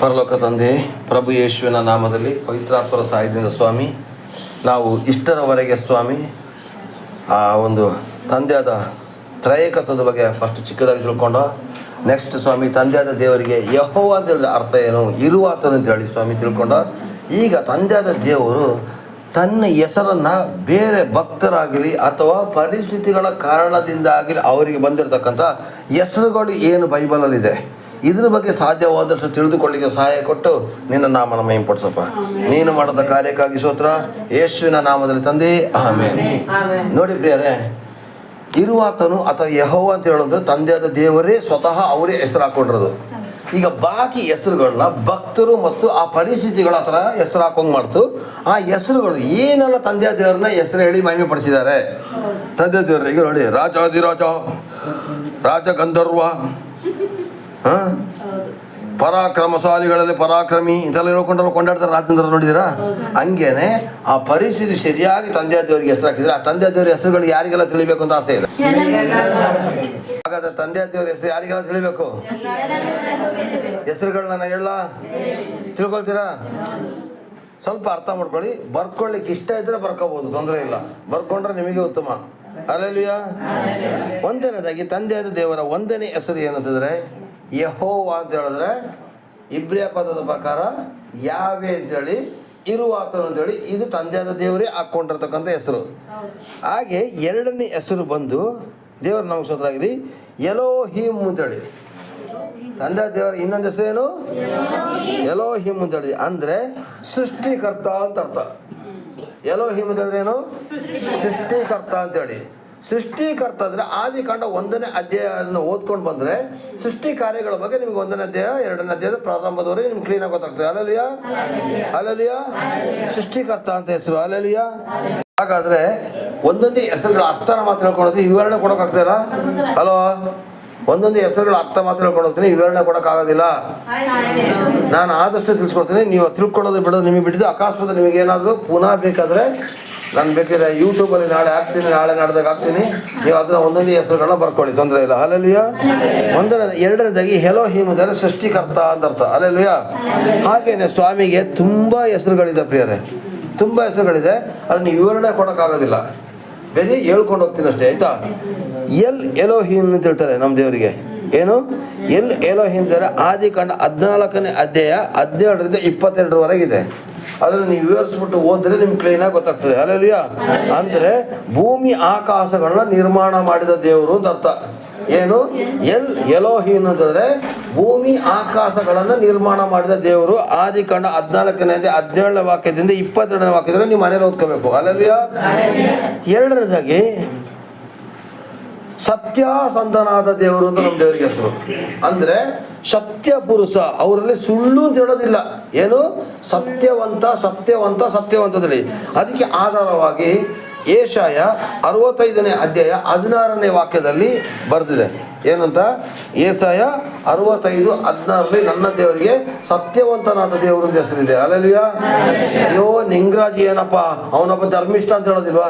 ಪರಲೋಕ ತಂದೆ, ಪ್ರಭು ಯೇಶುವಿನ ನಾಮದಲ್ಲಿ ಪವಿತ್ರಾತ್ಮರ ಸಹಾಯದಿಂದ ಸ್ವಾಮಿ, ನಾವು ಇಷ್ಟರವರೆಗೆ ಸ್ವಾಮಿ, ಆ ಒಂದು ತಂದೆಯಾದ ತ್ರಯಕತ್ವದ ಬಗ್ಗೆ ಫಸ್ಟ್ ಚಿಕ್ಕದಾಗಿ ತಿಳ್ಕೊಂಡ. ನೆಕ್ಸ್ಟ್ ಸ್ವಾಮಿ, ತಂದೆಯಾದ ದೇವರಿಗೆ ಯಹೋ ಅಂತ ಅರ್ಥ ಏನು, ಇರುವಾತನು ಅಂತ ಹೇಳಿ ಸ್ವಾಮಿ ತಿಳ್ಕೊಂಡ. ಈಗ ತಂದೆಯಾದ ದೇವರು ತನ್ನ ಹೆಸರನ್ನು ಬೇರೆ ಭಕ್ತರಾಗಲಿ ಅಥವಾ ಪರಿಸ್ಥಿತಿಗಳ ಕಾರಣದಿಂದಾಗಲಿ ಅವರಿಗೆ ಬಂದಿರತಕ್ಕಂಥ ಹೆಸರುಗಳು ಏನು ಬೈಬಲಲ್ಲಿದೆ? ಇದ್ರ ಬಗ್ಗೆ ಸಾಧ್ಯವಾದಷ್ಟು ತಿಳಿದುಕೊಳ್ಳಿಕ್ಕೆ ಸಹಾಯ ಕೊಟ್ಟು ನಿನ್ನ ನಾಮನ ಮೈಂಪಡಿಸಪ್ಪ ನೀನು ಮಾಡದ ಕಾರ್ಯಕ್ಕಾಗಿ ಸೋತ್ರ ಯೇಸುವಿನ ನಾಮದಲ್ಲಿ ತಂದೆ. ಆಮೇಲೆ ನೋಡಿ ಪ್ರಿಯರೇ ಇರುವಾತನು ಅಥವಾ ಯಹೋ ಅಂತ ಹೇಳೋದು ತಂದೆಯಾದ ದೇವರೇ ಸ್ವತಃ ಅವರೇ ಹೆಸರು ಹಾಕೊಂಡಿರೋದು ಈಗ ಬಾಕಿ ಹೆಸರುಗಳನ್ನ ಭಕ್ತರು ಮತ್ತು ಆ ಪರಿಸ್ಥಿತಿಗಳ ಹತ್ರ ಹೆಸರು ಹಾಕೊಂಡ್ ಮಾಡ್ತು. ಆ ಹೆಸರುಗಳು ಏನೆಲ್ಲ ತಂದೆ ದೇವರನ್ನ ಹೆಸರು ಹೇಳಿ ಮಹಿಮೆ ಪಡಿಸಿದ್ದಾರೆ? ತಂದೆ ದೇವರು ಈಗ ನೋಡಿ ರಾಜಾದಿರಾಜ ರಾಜ ಗಂಧರ್ವ ಹಾ? ಪರಾಕ್ರಮಶಾಲಿಗಳಲ್ಲಿ ಪರಾಕ್ರಮಿ, ಇದೆಲ್ಲ ಹೇಳ್ಕೊಂಡ್ರೆ ಕೊಂಡಾಡ್ತಾರೆ ರಾಜೇಂದ್ರ ನೋಡಿದಿರಾ ಹಂಗೇನೆ ಆ ಪರಿಸ್ಥಿತಿ ಸರಿಯಾಗಿ ತಂದೆ ದೇವರಿಗೆ ಹೆಸರು ಹಾಕಿದ್ರೆ ಆ ತಂದೆ ದೇವರ ಹೆಸರುಗಳು ಯಾರಿಗೆಲ್ಲ ತಿಳಿಬೇಕು ಅಂತ ಆಸೆ ಇದೆ? ಹಾಗಾದ್ರೆ ತಂದೆ ದೇವರ ಹೆಸರು ಯಾರಿಗೆಲ್ಲ ತಿಳಿಬೇಕು? ಹೆಸರುಗಳನ್ನ ಹೇಳ ತಿಳ್ಕೊಳ್ತೀರಾ? ಸ್ವಲ್ಪ ಅರ್ಥ ಮಾಡ್ಕೊಳ್ಳಿ. ಬರ್ಕೊಳ್ಳಿಕ್ಕೆ ಇಷ್ಟ ಇದ್ರೆ ಬರ್ಕೋಬಹುದು ತೊಂದರೆ ಇಲ್ಲ. ಬರ್ಕೊಂಡ್ರೆ ನಿಮಗೆ ಉತ್ತಮ. ಅಲ್ಲಲ್ಲಿಯ ಒಂದನೇದಾಗಿ ತಂದೆಯಾದ ದೇವರ ಒಂದನೇ ಹೆಸರು ಏನಂತಂದ್ರೆ ಯಹೋವಾ ಅಂತ ಹೇಳಿದ್ರೆ, ಇಬ್ರಿಯ ಪದದ ಪ್ರಕಾರ ಯಾವೆ ಅಂತೇಳಿ ಇರುವ ಅಂತೇಳಿ ಇದು ತಂದೆಯಾದ ದೇವರೇ ಹಾಕೊಂಡಿರ್ತಕ್ಕಂಥ ಹೆಸರು. ಹಾಗೆ ಎರಡನೇ ಹೆಸರು ಬಂದು ದೇವರು ನಮಗೆ ಸ್ತೋತ್ರ ಆಗಲಿ ಎಲೋ ಹೀಮ್ ಅಂತೇಳಿ ತಂದೆ ದೇವರ ಇನ್ನೊಂದು ಹೆಸರು ಏನು? ಎಲೋ ಹಿಮ್ ಅಂತೇಳಿ ಅಂದರೆ ಸೃಷ್ಟಿಕರ್ತ ಅಂತ ಅರ್ಥ. ಎಲೋ ಹಿಮ್ ಅಂತಂದ್ರೆ ಏನು? ಸೃಷ್ಟಿಕರ್ತ ಅಂತೇಳಿ ಸೃಷ್ಟಿಕರ್ತ ಅಂದ್ರೆ ಆದಿಕಾಂಡ ಒಂದನೇ ಅಧ್ಯಾಯವನ್ನು ಓದ್ಕೊಂಡು ಬಂದ್ರೆ ಸೃಷ್ಟಿ ಕಾರ್ಯಗಳ ಬಗ್ಗೆ ನಿಮ್ಗೆ ಒಂದನೇ ಅಧ್ಯಾಯ, ಎರಡನೇ ಅಧ್ಯಾಯದ ಪ್ರಾರಂಭದವರೆಗೆ ನಿಮ್ಗೆ ಕ್ಲೀನ್ ಆಗಿ ಗೊತ್ತಾಗ್ತದೆ. ಅಲಲಿಯ ಅಲಲಿಯ ಸೃಷ್ಟಿಕರ್ತ ಅಂತ ಹೆಸರು. ಅಲಲಿಯ ಹಾಗಾದ್ರೆ ಒಂದೊಂದೇ ಹೆಸರುಗಳ ಅರ್ಥನ ಮಾತ್ರ ಹೇಳ್ಕೊಳತ್ತೆ ವಿವರಣೆ ಕೊಡೋಕ್ಕಾಗ್ತದಲ್ಲ ಹಲೋ ಒಂದೊಂದು ಹೆಸರುಗಳ ಅರ್ಥ ಮಾತ್ರ ಹೇಳ್ಕೊಂಡೋಗ್ತೀನಿ ವಿವರಣೆ ಕೊಡೋಕ್ಕಾಗೋದಿಲ್ಲ ನಾನು ಆದಷ್ಟು ತಿಳ್ಸ್ಕೊಡ್ತೀನಿ, ನೀವು ತಿಳ್ಕೊಳ್ಳೋದು ಬಿಡೋದು ನಿಮಗೆ ಬಿಟ್ಟಿದ್ದು, ಅಕಸ್ಮಾತ್ ನಿಮಗೆ ಏನಾದರೂ ಪುನಃ ಬೇಕಾದರೆ ನಾನು ಬೇಕಿದ್ರೆ ಯೂಟ್ಯೂಬಲ್ಲಿ ನಾಳೆ ಹಾಕ್ತೀನಿ, ನಾಳೆ ನಾಡ್ದಾಗ ಹಾಕ್ತೀನಿ. ನೀವು ಅದನ್ನ ಒಂದೊಂದೇ ಹೆಸರುಗಳನ್ನ ಬರ್ಕೊಳ್ಳಿ, ತೊಂದರೆ ಇಲ್ಲ. ಅಲ್ಲೆಲ್ಲುಯ ಒಂದನೇ ಎರಡನೇದಾಗಿ ಹೆಲೋ ಹಿಮ್ ಸೃಷ್ಟಿಕರ್ತ ಅಂತ ಅರ್ಥ. ಅಲ್ಲೆಲ್ಲುಯ ಹಾಗೇನೆ ಸ್ವಾಮಿಗೆ ತುಂಬ ಹೆಸರುಗಳಿದೆ ಪ್ರಿಯರೇ. ತುಂಬ ಹೆಸರುಗಳಿದೆ. ಅದನ್ನ ವಿವರಣೆ ಕೊಡೋಕ್ಕಾಗೋದಿಲ್ಲ. ಬರೀ ಹೇಳ್ಕೊಂಡು ಹೋಗ್ತೀನಿ ಅಷ್ಟೇ, ಆಯ್ತಾ? ಎಲ್ ಎಲೋಹಿನ್ ಅಂತ ಹೇಳ್ತಾರೆ ನಮ್ಮ ದೇವರಿಗೆ. ಏನು? ಎಲ್ ಎಲೋಹಿನ್ ಅಂತಾರೆ ಆದಿಕಾಂಡ ಹದಿನಾಲ್ಕನೇ ಅಧ್ಯಾಯ ಹದಿನೇಳರಿಂದ ಇಪ್ಪತ್ತೆರಡರವರೆಗಿದೆ. ಅದನ್ನು ನೀವು ವಿವರಿಸ್ಬಿಟ್ಟು ಓದಿದ್ರೆ ನಿಮ್ಗೆ ಕ್ಲೀನಾಗಿ ಗೊತ್ತಾಗ್ತದೆ. ಅಲ್ಲೆಲ್ಲುಯ ಅಂದರೆ ಭೂಮಿ ಆಕಾಶಗಳನ್ನ ನಿರ್ಮಾಣ ಮಾಡಿದ ದೇವರು ಅಂತ ಅರ್ಥ. ಏನು? ಎಲ್ ಎಲೋಹೀನ್ ಅಂತಂದ್ರೆ ಭೂಮಿ ಆಕಾಶಗಳನ್ನ ನಿರ್ಮಾಣ ಮಾಡಿದ ದೇವರು ಆದಿ ಕಂಡ ಹದಿನಾಲ್ಕನೇ ಹದಿನೇಳನೇ ವಾಕ್ಯದಿಂದ ಇಪ್ಪತ್ತೆರಡನೇ ವಾಕ್ಯದಿಂದ ನೀವು ಮನೇಲಿ ಓದ್ಕೋಬೇಕು. ಅಲ್ಲಲ್ವಿಯ ಎರಡನೇದಾಗಿ, ಸತ್ಯಾಸಂಧನಾದ ದೇವರು ಅಂತ ನಮ್ಮ ದೇವರಿಗೆ ಹೆಸರು. ಅಂದ್ರೆ ಸತ್ಯ ಪುರುಷ, ಅವರಲ್ಲಿ ಸುಳ್ಳು ಅಂತ ಹೇಳೋದಿಲ್ಲ. ಏನು? ಸತ್ಯವಂತ ಸತ್ಯವಂತ, ಸತ್ಯವಂತದಲ್ಲಿ. ಅದಕ್ಕೆ ಆಧಾರವಾಗಿ ಏಷಾಯ ಅರವತ್ತೈದನೇ ಅಧ್ಯಾಯ ಹದಿನಾರನೇ ವಾಕ್ಯದಲ್ಲಿ ಬರೆದಿದೆ. ಏನಂತ? ಏಸಾಯ ಅರವತ್ತೈದು, ಹದಿನಾರರಲ್ಲಿ ನನ್ನ ದೇವರಿಗೆ ಸತ್ಯವಂತನಾದ ದೇವರು ಅಂತ ಹೆಸರಿದೆ. ಅಲ್ಲಲಿಯ? ಅಯ್ಯೋ, ನಿಂಗರಾಜ್ ಏನಪ್ಪ? ಅವನಪ್ಪ ಧರ್ಮಿಷ್ಠ ಅಂತ ಹೇಳೋದಿಲ್ವಾ?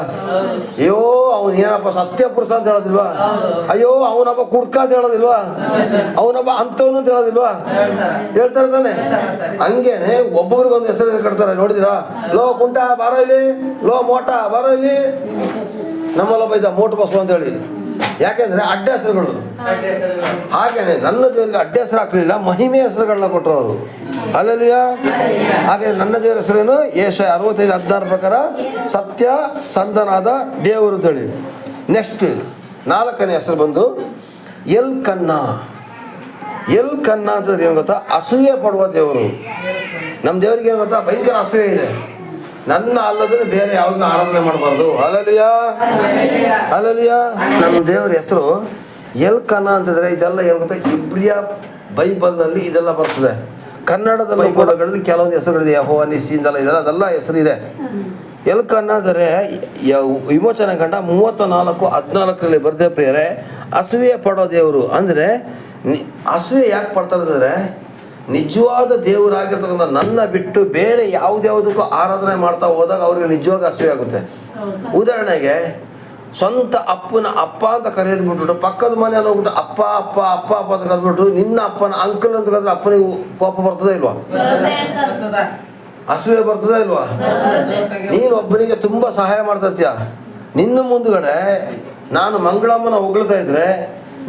ಅಯ್ಯೋ, ಅವನು ಏನಪ್ಪ ಸತ್ಯ ಪುರುಷ ಅಂತ ಹೇಳೋದಿಲ್ವಾ? ಅಯ್ಯೋ ಅವನಪ್ಪ ಕುಡ್ಕ ಅಂತ ಹೇಳೋದಿಲ್ವಾ? ಅವನಪ್ಪ ಅಂತವನು ಅಂತ ಹೇಳೋದಿಲ್ವಾ? ಹೇಳ್ತಾರೆ ತಾನೆ. ಹಂಗೇನೆ, ಒಬ್ಬೊಬ್ರಿಗೊಂದು ಹೆಸರು ಕಟ್ತಾರೆ ನೋಡಿದಿರಾ ಲೋ, ಕುಂಟ, ಬಾರೋ ಇಲ್ಲಿ. ಲೋ, ಮೋಟ, ಬಾರೋ ಇಲ್ಲಿ. ನಮ್ಮಲ್ಲೊಬ್ಬ ಇದ್ದ, ಮೋಟು ಬಸವ ಅಂತ ಹೇಳಿ. ಯಾಕೆಂದ್ರೆ ಅಡ್ಡ ಹೆಸರುಗಳು. ಹಾಗೇನೆ ನನ್ನ ದೇವರಿಗೆ ಅಡ್ಡ ಹೆಸರು ಹಾಕ್ಲಿಲ್ಲ, ಮಹಿಮೆ ಹೆಸರುಗಳನ್ನ ಕೊಟ್ಟರು ಅವರು ಅಲ್ಲಲ್ಲಿಯ ಹಾಗೆ ನನ್ನ ದೇವರ ಹೆಸರೇನು? ಏಷ ಅರವತ್ತೈದು ಹದಿನಾರು ಪ್ರಕಾರ ಸತ್ಯ ಸಂದನಾದ ದೇವರು ತಳಿ ನೆಕ್ಸ್ಟ್ ನಾಲ್ಕನೇ ಹೆಸರು ಬಂದು ಎಲ್ ಕನ್ನ ಎಲ್ ಕನ್ನ ಅಂತ ಏನು ಗೊತ್ತಾ? ಅಸೂಯೆ ಪಡುವ ದೇವರು. ನಮ್ಮ ದೇವರಿಗೆ ಏನು ಗೊತ್ತಾ? ಭಯಂಕರ ಅಸೂಯೆ ಇದೆ. ನನ್ನ ಅಲ್ಲದನ್ನ ಬೇರೆ ಯಾವ್ದನ್ನ ಆರಾಧನೆ ಮಾಡಬಾರ್ದು. ಅಲಲಿಯ ಅಲಲಿಯ ನಮ್ಮ ದೇವರ ಹೆಸರು ಎಲ್ಕನ ಅಂತಂದ್ರೆ ಇದೆಲ್ಲ ಏನ್ ಗೊತ್ತಾ? ಇಬ್ರಿಯ ಬೈಬಲ್ನಲ್ಲಿ ಇದೆಲ್ಲ ಬರ್ತದೆ. ಕನ್ನಡದ ಬೈಬಲ್ಗಳಲ್ಲಿ ಕೆಲವೊಂದು ಹೆಸರುಗಳಿದೆ. ಯಹೋ ನಿಸಿ ಇಂದೆಲ್ಲ ಇದೆಲ್ಲ ಅದೆಲ್ಲ ಹೆಸರಿದೆ ಎಲ್ ಕನ್ನ ಅಂದರೆ ಯ- ವಿಮೋಚನೆ ಕಂಡ ಮೂವತ್ತ ನಾಲ್ಕು ಹದಿನಾಲ್ಕರಲ್ಲಿ ಬರ್ದೇ ಪ್ರಿಯರೇ ಅಸೂಯೆ ಪಡೋ ದೇವರು. ಅಂದರೆ ನಿ- ಅಸೂಯೆ ಯಾಕೆ ಪಡ್ತಾರೆ ಅಂದರೆ ನಿಜವಾದ ದೇವರಾಗಿರ್ತಕ್ಕಂಥ ನನ್ನ ಬಿಟ್ಟು ಬೇರೆ ಯಾವುದ್ಯಾವುದಕ್ಕೂ ಆರಾಧನೆ ಮಾಡ್ತಾ ಹೋದಾಗ ಅವ್ರಿಗೆ ನಿಜವಾಗಿ ಅಸೂಯ ಆಗುತ್ತೆ. ಉದಾಹರಣೆಗೆ ಸ್ವಂತ ಅಪ್ಪನ ಅಪ್ಪ ಅಂತ ಕರೆಯೋದು ಬಿಟ್ಬಿಟ್ಟು ಪಕ್ಕದ ಮನೆ ಹೋಗ್ಬಿಟ್ಟು ಅಪ್ಪ ಅಪ್ಪ ಅಪ್ಪ ಅಪ್ಪ ಅಂತ ಕರೆದ್ಬಿಟ್ಟು ನಿನ್ನ ಅಪ್ಪನ ಅಂಕಲ್ ಅಂತ ಕರೆದ್ರೆ ಅಪ್ಪನಿಗೆ ಕೋಪ ಬರ್ತದೆ ಇಲ್ವಾ? ಹಸುವೆ ಬರ್ತದೆ. ಇಲ್ವಾ? ನೀನು ಒಬ್ಬನಿಗೆ ತುಂಬಾ ಸಹಾಯ ಮಾಡ್ತತ್ಯ ನಿನ್ನ ಮುಂದ್ಗಡೆ ನಾನು ಮಂಗಳಮ್ಮನ ಹೊಗಳ್ತಾ ಇದ್ರೆ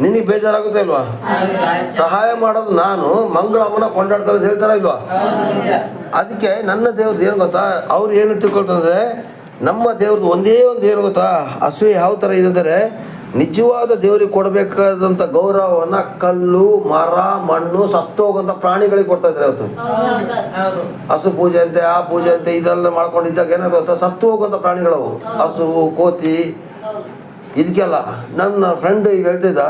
ನಿನಗೆ ಬೇಜಾರಾಗುತ್ತೆ ಇಲ್ವಾ? ಸಹಾಯ ಮಾಡೋದು ನಾನು ಮಂಗಳಮ್ಮನ ಕೊಂಡಾಡ್ತಾರೆ ಅಂತ ಹೇಳ್ತಾರ ಇಲ್ವಾ? ಅದಕ್ಕೆ ನನ್ನ ದೇವ್ರದ್ದು ಏನು ಗೊತ್ತಾ? ಅವ್ರು ಏನು ತಿಳ್ಕೊಳ್ತಂದ್ರೆ ನಮ್ಮ ದೇವ್ರದ್ದು ಒಂದೇ ಒಂದು ಏನು ಗೊತ್ತಾ? ಹಸು ಯಾವ ಥರ ಇದೆ ಅಂದರೆ, ನಿಜವಾದ ದೇವರಿಗೆ ಕೊಡಬೇಕಾದಂಥ ಗೌರವವನ್ನು ಕಲ್ಲು, ಮರ, ಮಣ್ಣು ಸತ್ತೋಗಂಥ ಪ್ರಾಣಿಗಳಿಗೆ ಕೊಡ್ತಾ ಇದ್ದಾರೆ ಅವತ್ತು. ಹಸು ಪೂಜೆ ಅಂತೆ ಆ ಪೂಜೆ ಅಂತೆ ಇದೆಲ್ಲ ಮಾಡ್ಕೊಂಡಿದ್ದಾಗ ಏನಾಗ ಗೊತ್ತಾ? ಸತ್ತು ಹೋಗುವಂಥ ಪ್ರಾಣಿಗಳವು. ಹಸು, ಕೋತಿ ಇದಕ್ಕೆಲ್ಲ ನನ್ನ ಫ್ರೆಂಡ್ ಈಗ ಹೇಳ್ತಿದ್ದ,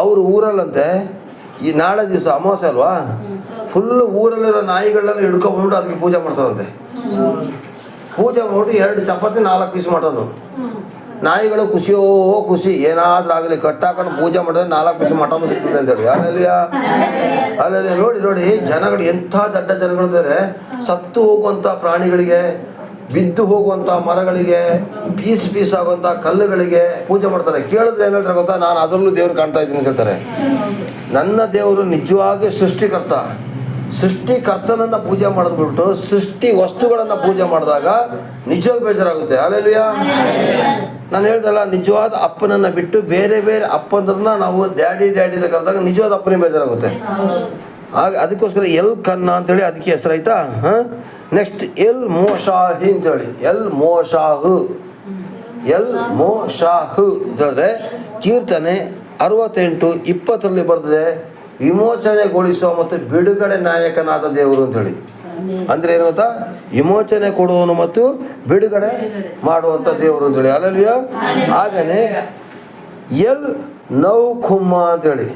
ಅವರು ಊರಲ್ಲಂತೆ, ಈ ನಾಳೆ ದಿವಸ ಅಮಾವಾಸ್ಯೆ ಅಲ್ವಾ? ಫುಲ್ಲು ಊರಲ್ಲಿರೋ ನಾಯಿಗಳನ್ನೆಲ್ಲ ಹಿಡ್ಕೊಂಡ್ಬಿಟ್ಟು ಅದಕ್ಕೆ ಪೂಜೆ ಮಾಡ್ತಾರಂತೆ. ಪೂಜೆ ಮಾಡ್ಬಿಟ್ಟು ಎರಡು ಚಪಾತಿ ನಾಲ್ಕು ಪೀಸ್ ಮಾಡೋದು ನಾಯಿಗಳು ಖುಷಿಯೋ ಖುಷಿ, ಏನಾದ್ರೂ ಆಗಲಿ, ಕಟ್ಟಾಕೊಂಡು ಪೂಜೆ ಮಾಡಿದ್ರೆ ನಾಲ್ಕು ಪೀಸ್ ಮಟನ್ ಸಿಗ್ತದೆ ಅಂತೇಳಿ ಅಲ್ಲೆಲ್ಲಿಯ ಅಲ್ಲೆಲ್ಲ ನೋಡಿ ನೋಡಿ ಜನಗಳು ಎಂಥ ದಡ್ಡ ಜನಗಳಿದ್ದಾರೆ. ಸತ್ತು ಹೋಗುವಂಥ ಪ್ರಾಣಿಗಳಿಗೆ, ಬಿದ್ದು ಹೋಗುವಂಥ ಮರಗಳಿಗೆ ಪೀಸ್ ಪೀಸ್ ಆಗುವಂಥ ಕಲ್ಲುಗಳಿಗೆ ಪೂಜೆ ಮಾಡ್ತಾರೆ. ಕೇಳಿದ್ರೆ ಏನ್ ಗೊತ್ತಾ? ನಾನು ಅದರಲ್ಲೂ ದೇವ್ರು ಕಾಣ್ತಾ ಇದ್ದೀನಿ ಅಂತ ಹೇಳ್ತಾರೆ. ನನ್ನ ದೇವರು ನಿಜವಾಗಿ ಸೃಷ್ಟಿಕರ್ತ. ಸೃಷ್ಟಿಕರ್ತನನ್ನ ಪೂಜೆ ಮಾಡಿದ್ಬಿಟ್ಟು ಸೃಷ್ಟಿ ವಸ್ತುಗಳನ್ನ ಪೂಜೆ ಮಾಡಿದಾಗ ನಿಜವಾಗಿ ಬೇಜಾರಾಗುತ್ತೆ. ಅಲ್ಲೆಲ್ಲುಯ್ಯ ನಾನು ಹೇಳ್ದಲ್ಲ, ನಿಜವಾದ ಅಪ್ಪನನ್ನ ಬಿಟ್ಟು ಬೇರೆ ಬೇರೆ ಅಪ್ಪಂದ್ರನ್ನ ನಾವು ಡ್ಯಾಡಿ ಡ್ಯಾಡಿ ಅಂತ ಕರೆದಾಗ ನಿಜವಾದ ಅಪ್ಪನೇ ಬೇಜಾರಾಗುತ್ತೆ. ಆಗ ಅದಕ್ಕೋಸ್ಕರ ಎಲ್ ಕನ್ನ ಅಂತೇಳಿ ಅದಕ್ಕೆ ಹೆಸರಾಯ್ತಾ? ಹಾಂ? ನೆಕ್ಸ್ಟ್ ಎಲ್ ಮೋಷಾಹಿ ಅಂತೇಳಿ. ಎಲ್ ಮೋಶಾಹು. ಎಲ್ ಮೋ ಮೋಶಾಹು ಅಂತಂದ್ರೆ ಕೀರ್ತನೆ ಅರವತ್ತೆಂಟು ಇಪ್ಪತ್ತರಲ್ಲಿ ಬರ್ತದೆ ವಿಮೋಚನೆಗೊಳಿಸುವ ಮತ್ತು ಬಿಡುಗಡೆ ನಾಯಕನಾದ ದೇವರು ಅಂತೇಳಿ ಅಂದ್ರೆ ಏನು ಗೊತ್ತಾ? ವಿಮೋಚನೆ ಕೊಡುವನು ಮತ್ತು ಬಿಡುಗಡೆ ಮಾಡುವಂತ ದೇವರು ಅಂತೇಳಿ ಅಲ್ಲಲ್ಲಿಯೋ ಹಾಗನೆ ಎಲ್ ನೌ ಖುಮ್ಮ ಅಂತೇಳಿ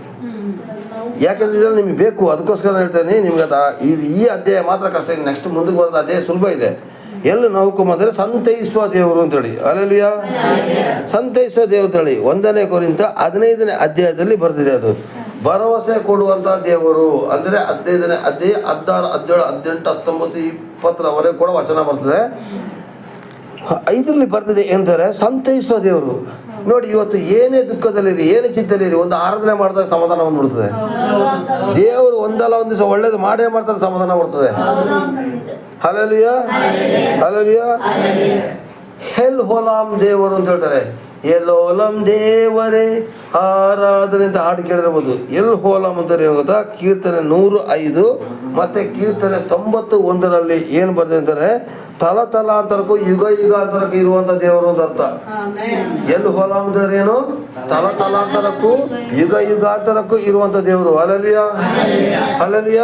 ಯಾಕಂದ್ರೆ ಇದ್ರಲ್ಲಿ ನಿಮ್ಗೆ ಬೇಕು, ಅದಕ್ಕೋಸ್ಕರ ಹೇಳ್ತೇನೆ, ನಿಮ್ಗೆ ಅದು ಈ- ಅಧ್ಯಾಯ ಮಾತ್ರ ಕಷ್ಟ ನೆಕ್ಸ್ಟ್ ಮುಂದಕ್ಕೆ ಬರೋದು ಅಧ್ಯಾಯ ಸುಲಭ ಇದೆ. ಎಲ್ಲಿ ನೌಕುಮ ಅಂದರೆ ಸಂತೈಸುವ ದೇವರು ಅಂತೇಳಿ. ಅಲ್ಲೆಲ್ಲುಯ ಸಂತೈಸುವ ದೇವರು ಅಂತೇಳಿ. ಒಂದನೇ ಕೋರಿಂತ ಹದಿನೈದನೇ ಅಧ್ಯಾಯದಲ್ಲಿ ಬರ್ತಿದೆ ಅದು. ಭರವಸೆ ಕೊಡುವಂತ ದೇವರು ಅಂದ್ರೆ ಹದಿನೈದನೇ ಅಧ್ಯಾಯ ಹದಿನಾರು, ಹದಿನೇಳು, ಹದಿನೆಂಟು, ಹತ್ತೊಂಬತ್ತು ಇಪ್ಪತ್ತರವರೆಗೆ ಕೂಡ ವಚನ ಬರ್ತದೆ. ಐದರಲ್ಲಿ ಬರ್ತದೆ ಎಂದರೆ ಸಂತೈಸುವ ದೇವರು. ನೋಡಿ ಇವತ್ತು ಏನೇ ದುಃಖದಲ್ಲಿರಿ ಏನೇ ಚಿಂತೆಲಿರಿ ಒಂದು ಆರಾಧನೆ ಮಾಡಿದಾಗ ಸಮಾಧಾನ ಬಂದ್ಬಿಡ್ತದೆ. ದೇವರು ಒಂದಲ್ಲ ಒಂದು ದಿವಸ ಒಳ್ಳೇದು ಮಾಡೇ ಮಾಡ್ತಾರೆ ಸಮಾಧಾನ ಬರ್ತದೆ ಹಲಲಿಯ ಹಲಲಿಯ ಹೆಲ್ ಹೋಲಾಮ್ ದೇವರು ಅಂತ ಹೇಳ್ತಾರೆ. ಎಲೋಲಂ ದೇವರೇ ಆರಾಧನೆ ಅಂತ ಹಾಡು ಕೇಳಿರ್ಬೋದು. ಎಲ್ ಹೋಲಂ ಅಂತಾರೆ ಗೊತ್ತಾ? ಕೀರ್ತನೆ ನೂರು ಐದು ಮತ್ತೆ ಕೀರ್ತನೆ ತೊಂಬತ್ತು ಒಂದರಲ್ಲಿ ಏನು ಬರ್ದೆ ಅಂತಾರೆ? ತಲ ತಲಾಂತರಕ್ಕೂ ಯುಗ ಯುಗಾಂತರಕ್ಕೂ ಇರುವಂತ ದೇವರು ಅಂತ ಅರ್ಥ. ಎಲ್ ಹೋಲಂ ಅಂದ್ರೆ ಏನು? ತಲ ತಲಾಂತರಕ್ಕೂ ಯುಗ ಯುಗಾಂತರಕ್ಕೂ ಇರುವಂತ ದೇವರು. ಅಲಲಿಯ ಅಲಲಿಯ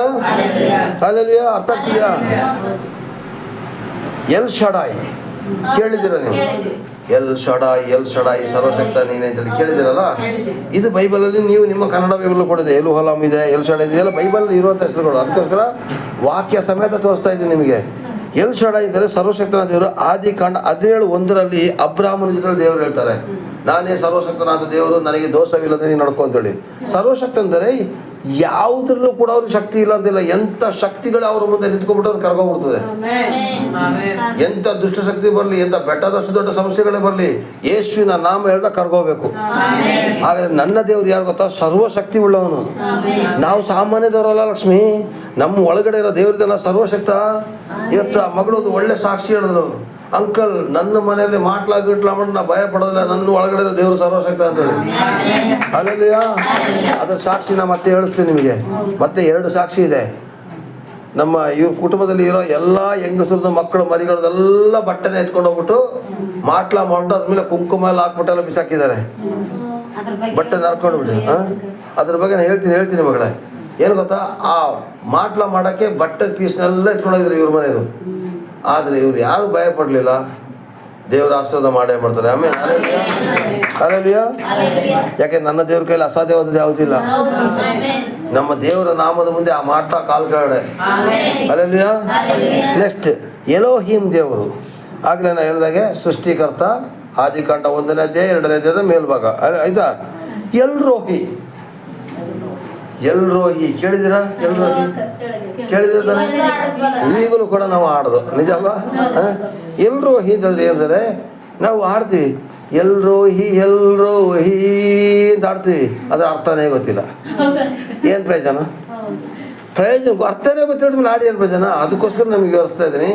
ಅಲಲಿಯ ಅರ್ಥ ಆಗ್ತಿದ್ಯಾ? ಎಲ್ ಶಡಾಯ್ ಕೇಳಿದಿರ ನೀವು? ಎಲ್ ಶಡ ಎಲ್ ಶಡಾಯ್ ಸರ್ವಶಕ್ತ ನೀನೆ ಅಂತೇಳಿ ಕೇಳಿದಿರಲ್ಲ ಇದು ಬೈಬಲಲ್ಲಿ ನೀವು ನಿಮ್ಮ ಕನ್ನಡ ಬೈಬಲ್ ಕೊಡಿದೆ. ಎಲು ಹೊಲಾಮ್ ಇದೆ, ಎಲ್ ಶಡ ಇದೆ, ಎಲ್ಲ ಬೈಬಲ್ ಇರುವಂಥ ಹೆಸರುಗಳು. ಅದಕ್ಕೋಸ್ಕರ ವಾಕ್ಯ ಸಮೇತ ತೋರಿಸ್ತಾ ಇದ್ದೀನಿ ನಿಮಗೆ. ಎಲ್ ಶಡ ಇದ್ದರೆ ಸರ್ವಶಕ್ತನ ದೇವರು. ಆದಿ ಕಾಂಡ ಹದಿನೇಳು ಒಂದರಲ್ಲಿ ಅಬ್ರಾಹ್ಮನ ಜೊತೆ ದೇವರು ಹೇಳ್ತಾರೆ. ನಾನೇ ಸರ್ವಶಕ್ತನಾದ ದೇವರು, ನನಗೆ ದೋಷವಿಲ್ಲದೆ ನೀನು ನಡ್ಕೊಂತೇಳಿ ಸರ್ವಶಕ್ತ ಅಂದರೆ ಯಾವುದ್ರಲ್ಲೂ ಕೂಡ ಅವ್ರಿಗೆ ಶಕ್ತಿ ಇಲ್ಲ ಅಂತಿಲ್ಲ. ಎಂಥ ಶಕ್ತಿಗಳು ಅವ್ರ ಮುಂದೆ ನಿಂತ್ಕೊಂಡ್ಬಿಟ್ಟು ಕರ್ಕೊಂಡ್ಬಿಡ್ತದೆ? ಎಂಥ ದುಷ್ಟಶಕ್ತಿ ಬರಲಿ ಎಂಥ ಬೆಟ್ಟದಷ್ಟು ದೊಡ್ಡ ಸಮಸ್ಯೆಗಳೇ ಬರಲಿ ಯೇಸುವಿನ ನಾಮ ಹೇಳ್ದ ಕರ್ಕೋಬೇಕು ಹಾಗಾದ್ರೆ ನನ್ನ ದೇವ್ರು ಯಾರು ಗೊತ್ತಾ? ಸರ್ವಶಕ್ತಿ ಉಳ್ಳವನು ನಾವು ಸಾಮಾನ್ಯದವರಲ್ಲ ಲಕ್ಷ್ಮಿ? ನಮ್ಮ ಒಳಗಡೆ ಇರೋ ದೇವ್ರದೆಲ್ಲ ಸರ್ವಶಕ್ತ? ಇವತ್ತು ಆ ಮಗಳು ಒಂದು ಒಳ್ಳೆ ಸಾಕ್ಷಿ ಹೇಳಿದ್ರು ಅಂಕಲ್, ನನ್ನ ಮನೆಯಲ್ಲಿ ಮಾಟ್ಲಾ ಗಿಟ್ಲಾ ಮಾಡಿ ನಾ ಭಯ ಪಡೋದಿಲ್ಲ. ನನ್ನ ಒಳಗಡೆ ದೇವ್ರ ಸರ್ವಶಕ್ತ ಅಂತ ಅಲ್ಲಲ್ಲಿಯ ಅದ್ರ ಸಾಕ್ಷಿ ನಾ ಮತ್ತೆ ಹೇಳಿಸ್ತೀನಿ ನಿಮಗೆ. ಮತ್ತೆ ಎರಡು ಸಾಕ್ಷಿ ಇದೆ. ನಮ್ಮ ಇವ್ರ ಕುಟುಂಬದಲ್ಲಿ ಇರೋ ಎಲ್ಲ ಹೆಂಗಸರದ್ದು ಮಕ್ಕಳು, ಮರಿಗಳದೆಲ್ಲ ಬಟ್ಟೆನ ಎತ್ಕೊಂಡು ಹೋಗ್ಬಿಟ್ಟು ಮಾಟ್ಲಾ ಮಾಡ್ಬಿಟ್ಟು ಅದ್ಮೇಲೆ ಕುಂಕುಮ ಎಲ್ಲ ಹಾಕ್ಬಿಟ್ಟೆಲ್ಲ ಬಿಸಾಕಿದ್ದಾರೆ. ಬಟ್ಟೆ ನರ್ಕೊಂಡು ಬಿಟ್ಟು ಅದ್ರ ಬಗ್ಗೆ ನಾನು ಹೇಳ್ತೀನಿ ಹೇಳ್ತೀನಿ ಮಗಳೇ. ಏನು ಗೊತ್ತಾ? ಆ ಮಾಟ್ಲ ಮಾಡೋಕ್ಕೆ ಬಟ್ಟೆ ಪೀಸ್ನೆಲ್ಲ ಎತ್ಕೊಂಡೋಗಿದ್ರು ಇವ್ರ ಮನೆದು ಆದರೆ ಇವ್ರು ಯಾರು ಭಯ ಪಡಲಿಲ್ಲ ದೇವರ ಆಶೀರ್ವಾದ ಮಾಡೇ ಮಾಡ್ತಾರೆ. ಆಮೇಲೆ ಅರಲಿಯ ಯಾಕೆ ನನ್ನ ದೇವ್ರ ಕೈಲಿ ಅಸಾಧ್ಯವಾದದ್ದು ಯಾವುದಿಲ್ಲ ನಮ್ಮ ದೇವರ ನಾಮದ ಮುಂದೆ ಆ ಮಾಟ ಕಾಲ್ ಕೆಳಗಡೆ. ಅಲ್ಲಲ್ಲಿಯ ನೆಕ್ಸ್ಟ್ ಎಲೋಹಿಮ್ ದೇವರು. ಆಗಲೇ ನಾನು ಹೇಳ್ದಾಗೆ ಸೃಷ್ಟಿಕರ್ತ ಆದಿಕಾಂಡ ಒಂದನೇ ಅಧ್ಯಾಯ ಎರಡನೇ ಅಧ್ಯಾಯದ ಮೇಲ್ಭಾಗ. ಆಯ್ತಾ ಎಲ್ರೋಹಿ ಎಲ್ರೋಹಿ ಕೇಳಿದಿರಾ ಎಲ್ರೋಹಿ ಕೇಳಿದ್ರೆ ತಾನೆ? ಈಗಲೂ ಕೂಡ ನಾವು ಆಡೋದು. ನಿಜ ಅಲ್ವಾ? ಎಲ್ರೋಹಿ ಅಂತಂದ್ರೆ ಏನಂದರೆ ನಾವು ಆಡ್ತೀವಿ. ಎಲ್ರೋಹಿ ಎಲ್ರೋಹಿ ಅಂತ ಆಡ್ತೀವಿ. ಅದರ ಅರ್ಥನೇ ಗೊತ್ತಿಲ್ಲ. ಏನು ಪ್ರಯೋಜನ? ಪ್ರಯೋಜನ ಅರ್ಥನೇ ಗೊತ್ತಿಲ್ಲ ಮೇಲೆ ಆಡಿ ಏನು ಜನ ಅದಕ್ಕೋಸ್ಕರ ನಮಗೆ ವಿವರಿಸ್ತಾ ಇದ್ದೀನಿ.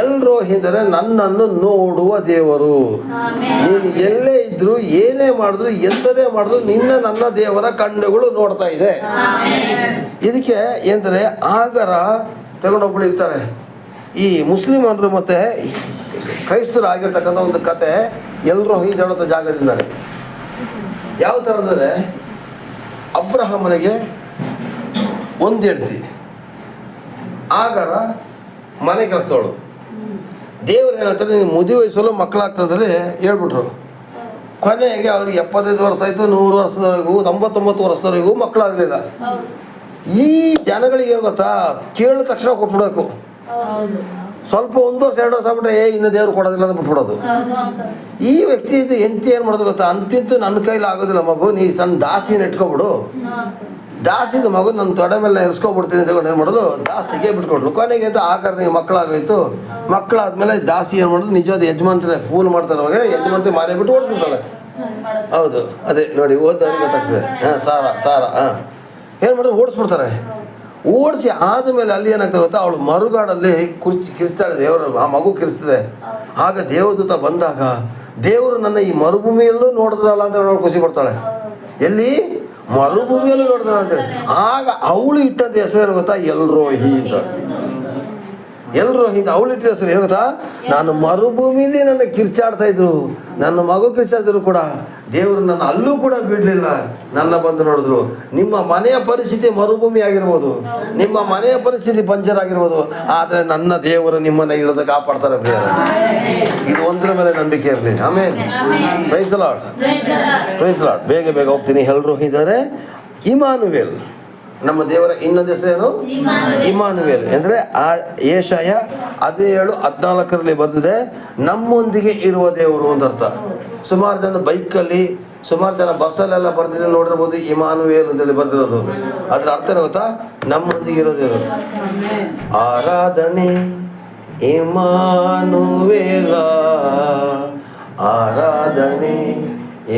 ಎಲ್ಲರೂ ಹಿಂದರೆ ನನ್ನನ್ನು ನೋಡುವ ದೇವರು. ನೀನು ಎಲ್ಲೇ ಇದ್ರು ಏನೇ ಮಾಡಿದ್ರು ಎಂಥದೇ ಮಾಡಿದ್ರು ನಿನ್ನ ನನ್ನ ದೇವರ ಕಣ್ಣುಗಳು ನೋಡ್ತಾ ಇದೆ. ಇದಕ್ಕೆ ಎಂದರೆ ಆಗರ ತಗೊಂಡೊಬ್ಬಳು ಇರ್ತಾರೆ. ಈ ಮುಸ್ಲಿಮರು ಮತ್ತೆ ಕ್ರೈಸ್ತರು ಆಗಿರ್ತಕ್ಕಂಥ ಒಂದು ಕತೆ ಎಲ್ಲರೂ ಹಿಂದೆ ಜಾಗದಿಂದಲೇ ಯಾವ ಥರ ಅಂದರೆ ಅಬ್ರಹಮನಿಗೆ ಒಂದು ಹೆಂಡತಿ ಆಗರ ಮನೆ ಕೆಲಸದವಳು. ದೇವ್ರು ಏನಂತಾರೆ ನೀವು ಮುದಿ ವಯಸ್ಸಲ್ಲೂ ಮಕ್ಕಳಾಗ್ತಂದ್ರೆ ಹೇಳ್ಬಿಟ್ರು. ಕೊನೆಗೆ ಅವ್ರಿಗೆ ಎಪ್ಪತ್ತೈದು ವರ್ಷ ಆಯಿತು ನೂರು ವರ್ಷದವರೆಗೂ ತೊಂಬತ್ತೊಂಬತ್ತು ವರ್ಷದವರೆಗೂ ಮಕ್ಕಳಾಗಲಿಲ್ಲ. ಈ ಜನಗಳಿಗೆ ಏನು ಗೊತ್ತಾ ಕೇಳಿದ ತಕ್ಷಣ ಕೊಟ್ಬಿಡಬೇಕು. ಸ್ವಲ್ಪ ಒಂದು ವರ್ಷ ಎರಡು ವರ್ಷ ಆಗ್ಬಿಟ್ರೆ ಏ ಇನ್ನು ದೇವ್ರು ಕೊಡೋದಿಲ್ಲ ಅಂತ ಬಿಟ್ಬಿಡೋದು. ಈ ವ್ಯಕ್ತಿ ಎಂತಿ ಏನು ಮಾಡೋದು ಗೊತ್ತಾ ಅಂತಿಂತೂ ನನ್ನ ಕೈಲಿ ಆಗೋದಿಲ್ಲ ಮಗು ನೀ ಸಣ್ಣ ದಾಸಿನ ಇಟ್ಕೊಬಿಡು. ದಾಸಿದ ಮಗು ನನ್ನ ತೊಡೆ ಮೇಲೆ ಇರಿಸ್ಕೊಬಿಡ್ತೀನಿ ಅಂತ ಏನು ಮಾಡೋದು? ದಾಸಿಗೆ ಬಿಟ್ಕೊಟ್ಲು. ಕೊನೆಗೆ ಅಂತ ಆಕಾರ ನೀವು ಮಕ್ಕಳಾಗೋಯ್ತು. ಮಕ್ಕಳಾದ್ಮೇಲೆ ದಾಸಿ ಏನು ಮಾಡೋದು? ನಿಜವಾದ ಯಜಮಾನ್ರೆ ಫೂಲ್ ಮಾಡ್ತಾರೆ ಅವಾಗ. ಯಜಮಾನ್ತಿ ಮಾರಿ ಬಿಟ್ಟು ಓಡಿಸ್ಬಿಡ್ತಾಳೆ. ಹೌದು, ಅದೇ ನೋಡಿ ಓದೋರಿಗೆ ಗೊತ್ತಾಗ್ತದೆ. ಹಾಂ, ಸಾರ ಸಾರ, ಹಾಂ. ಏನು ಮಾಡೋದು? ಓಡಿಸ್ಬಿಡ್ತಾರೆ. ಓಡಿಸಿ ಆದಮೇಲೆ ಅಲ್ಲಿ ಏನಾಗ್ತದೆ ಗೊತ್ತಾ? ಅವಳು ಮರುಗಾಡಲ್ಲಿ ಕುರ್ಚಿ ಕಿರಿಸ್ತಾಳೆ ದೇವರು, ಆ ಮಗು ಕಿರಿಸ್ತದೆ. ಆಗ ದೇವದೂತ ಬಂದಾಗ ದೇವರು ನನ್ನ ಈ ಮರುಭೂಮಿಯಲ್ಲೂ ನೋಡಿದ್ರಲ್ಲ ಅಂತ ನೋಡಿ ಖುಷಿ ಪಡ್ತಾಳೆ. ಎಲ್ಲಿ? ಮರುಭೂಮಿಯಲ್ಲೂ ನೋಡಿದ್ರ ಅಂತ ಆಗ ಅವಳು ಇಟ್ಟಂತ ಹೆಸರು ಗೊತ್ತಾ? ಎಲ್ರೋಹಿ ಅಂತ. ಎಲ್ರು ಹಿಂದೆ ಅವಳು ಇಟ್ಟಿದ ಹೆಸರು ಏನು ಗೊತ್ತಾ? ನಾನು ಮರುಭೂಮಿಲಿ ನನ್ನ ಕಿರ್ಚಾಡ್ತಾ ಇದ್ರು. ನನ್ನ ಮಗು ಕಿರ್ಚಾಡ್ತಿದ್ರು ಕೂಡ. ದೇವರು ನನ್ನ ಅಲ್ಲೂ ಕೂಡ ಬಿಡಲಿಲ್ಲ. ನನ್ನ ಬಂದು ನೋಡಿದ್ರು ನಿಮ್ಮ ಮನೆಯ ಪರಿಸ್ಥಿತಿ ಮರುಭೂಮಿ ಆಗಿರ್ಬೋದು ನಿಮ್ಮ ಮನೆಯ ಪರಿಸ್ಥಿತಿ ಪಂಚರ್ ಆಗಿರ್ಬೋದು ಆದರೆ ನನ್ನ ದೇವರು ನಿಮ್ಮನ್ನ ಇಳಿದು ಕಾಪಾಡ್ತಾರೆ ಪ್ರಿಯರ. ಇದು ಒಂದರ ಮೇಲೆ ನಂಬಿಕೆ ಇರಲಿ. ಆಮೇಲೆ ಪ್ರೈಸ್ ಲಾಡ್ ಪ್ರೈಸ್ ಲಾಡ್ ಬೇಗ ಬೇಗ ಹೋಗ್ತೀನಿ. ಎಲ್ಲರೂ ಇದ್ದಾರೆ? ಇಮಾನುವೇಲ್ ನಮ್ಮ ದೇವರ ಇನ್ನೊಂದು ಹೆಸರೇನು ಇಮಾನುವೇಲ್ ಅಂದರೆ ಆ ಏಷಾಯ ಹದಿನೇಳು ಹದಿನಾಲ್ಕರಲ್ಲಿ ಬರ್ತಿದೆ ನಮ್ಮೊಂದಿಗೆ ಇರುವ ದೇವರು ಅಂತ ಅರ್ಥ. ಸುಮಾರು ಜನ ಬೈಕಲ್ಲಿ ಸುಮಾರು ಜನ ಬಸ್ಸಲ್ಲೆಲ್ಲ ಬರ್ದಿದೆ ನೋಡಿರ್ಬೋದು ಇಮಾನುವೇಲ್ ಅಂತೇಳಿ ಬರ್ತಿರೋದು ಅದ್ರ ಅರ್ಥ ಏನು ಗೊತ್ತಾ? ನಮ್ಮೊಂದಿಗೆ ಇರೋ ದೇವರು. ಆರಾಧನೆ ಇಮಾನುವೇಲ ಆರಾಧನೆ